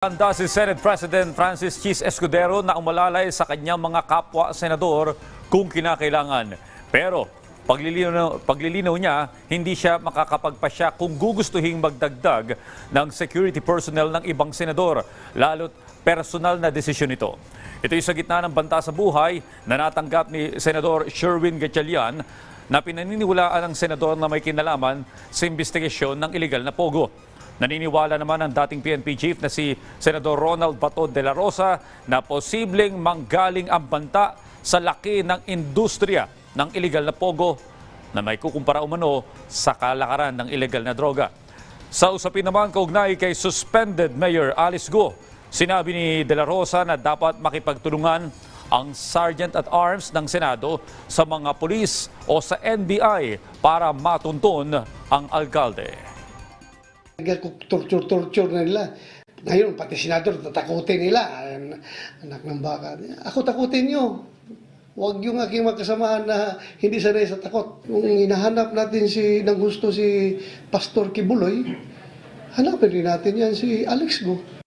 Handa si Senate President Francis Chis Escudero na umalalay sa kanyang mga kapwa-senador kung kinakailangan. Pero paglilinaw, paglilinaw niya, hindi siya makakapagpasya kung gugustuhing magdagdag ng security personnel ng ibang senador, lalo't personal na desisyon ito. Ito ay sa gitna ng banta sa buhay na natanggap ni Senador Sherwin Gatchalian na pinaniniwalaan ng senador na may kinalaman sa investigasyon ng iligal na pogo. Naniniwala naman ang dating PNP chief na si Senador Ronald Bato de la Rosa na posibleng manggaling ang banta sa laki ng industriya ng iligal na pogo na may kukumpara umano sa kalakaran ng iligal na droga. Sa usapin naman kaugnay kay suspended Mayor Alice Go, sinabi ni De La Rosa na dapat makipagtulungan ang Sergeant at Arms ng Senado sa mga pulis o sa NBI para matunton ang alkalde. Torture-torture na nila. Ngayon, pati senador, tatakutin nila. An- Anak ng baka. Ako takutin nyo. Huwag yung aking magkasamahan na hindi sanay sa takot. Kung hinahanap natin si, ng gusto si Pastor Kibuloy, hanapin rin natin yan si Alex Go.